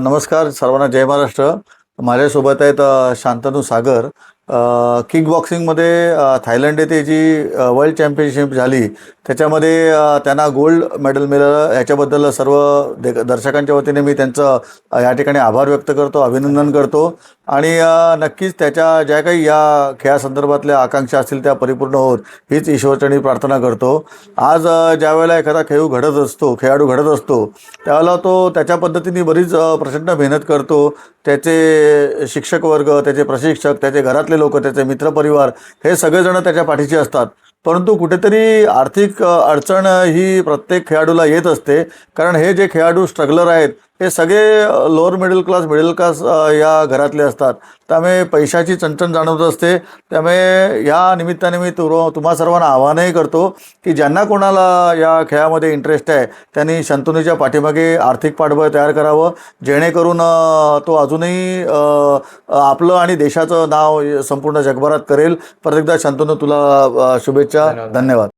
नमस्कार सर्वांना जय महाराष्ट्र. माझ्यासोबत आहेत शांतनू सागर. किक बॉक्सिंगमध्ये थायलंड येथे जी वर्ल्ड चॅम्पियनशिप झाली त्याच्यामध्ये त्यांना गोल्ड मेडल मिळालं. याच्याबद्दल सर्व दे दर्शकांच्या वतीने मी त्यांचं या ठिकाणी आभार व्यक्त करतो अभिनंदन करतो. आणि नक्कीच त्याच्या ज्या काही या खेळासंदर्भातल्या आकांक्षा असतील त्या परिपूर्ण होत हीच ईश्वरचरणी प्रार्थना करतो. आज ज्यावेळेला ज्या वेळेला एखादा खेळू घडत असतो खेळाडू घडत असतो त्यावेळेला तो त्याच्या पद्धतीने बरीच प्रचंड मेहनत करतो. त्याचे शिक्षक वर्ग त्याचे प्रशिक्षक त्याचे घरातले लोक त्याचे मित्रपरिवार हे सगळेजण त्याच्या पाठीशी असतात. परंतु कुठेतरी आर्थिक अडचण ही प्रत्येक खेळाडूला येत असते. कारण हे जे खेळाडू स्ट्रगलर आहेत हे सगळे lower middle class middle class या घरातले असतात. त्यामुळे पैशाची चणचण जाणवत असते. त्यामुळे या निमित्ताने मी तुर तुम्हा सर्वांना आवाहनही करतो की ज्यांना कोणाला या खेळामध्ये इंटरेस्ट आहे त्यांनी शंतनूच्या पाठीमागे आर्थिक पाठबळ तयार करावं. जेणेकरून तो अजूनही आपलं आणि देशाचं नाव संपूर्ण जगभरात करेल. परत एकदा शंतनू तुला शुभेच्छा. धन्यवाद.